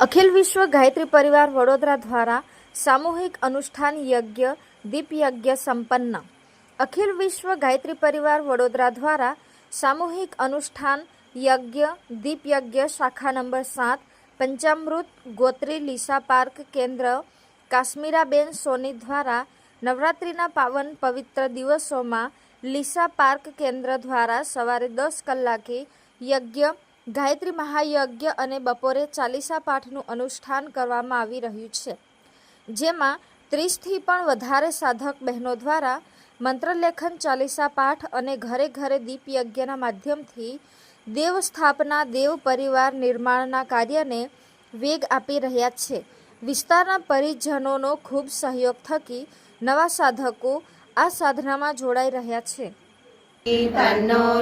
અખિલ વિશ્વ ગાયત્રી પરિવાર વડોદરા દ્વારા સામૂહિક અનુષ્ઠાન યજ્ઞ દીપ યજ્ઞ સંપન્ન. અખિલ વિશ્વ ગાયત્રી પરિવાર વડોદરા દ્વારા સામૂહિક અનુષ્ઠાન યજ્ઞ દીપ યજ્ઞ શાખા નંબર સાત, પંચામૃત ગોત્રી લીસા પાર્ક કેન્દ્ર, કાશ્મીરાબેન સોની દ્વારા નવરાત્રિના પાવન પવિત્ર દિવસોમાં લીસા પાર્ક કેન્દ્ર દ્વારા સવારે દસ કલાકે યજ્ઞ ગાયત્રી મહાયજ્ઞ અને બપોરે ચાલીસા પાઠનું અનુષ્ઠાન કરવામાં આવી રહ્યું છે, જેમાં ત્રીસથી પણ વધારે સાધક બહેનો દ્વારા મંત્રલેખન, ચાલીસા પાઠ અને ઘરે ઘરે દીપ યજ્ઞના માધ્યમથી દેવ સ્થાપના, દેવ પરિવાર નિર્માણના કાર્યને વેગ આપી રહ્યા છે. વિસ્તારના પરિજનોનો ખૂબ સહયોગ થકી નવા સાધકો આ સાધનામાં જોડાઈ રહ્યા છે.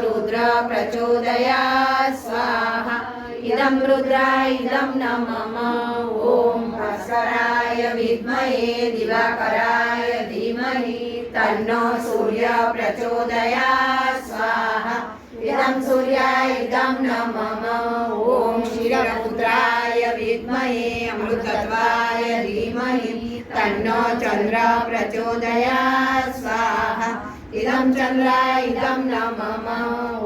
રુદ્ર પ્રચોદયા स्वाहा इदं रुद्राय इदं न मम ॐ भास्कराय विद्महे दिवाकराय धीमहि तन्नो सूर्य प्रचोदयात् स्वाहा इदं सूर्याय इदं न मम ॐ क्षीरपुत्राय विद्महे अमृतत्वाय धीमहि तन्नो चन्द्र प्रचोदयात् स्वाहा इदं चन्द्राय इदं न मम ॐ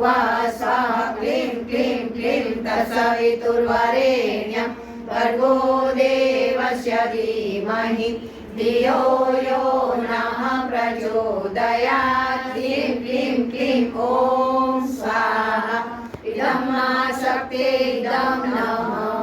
भूर्भुवः स्वः क्लीं क्लीं क्लीं तत्सवितुर्वरेण्यं भर्गो देवस्य धीमहि धियो यो नः प्रचोदयात् क्लीं क्लीं क्लीं ॐ स्वाहा इदं मा शक्ते इदं न मम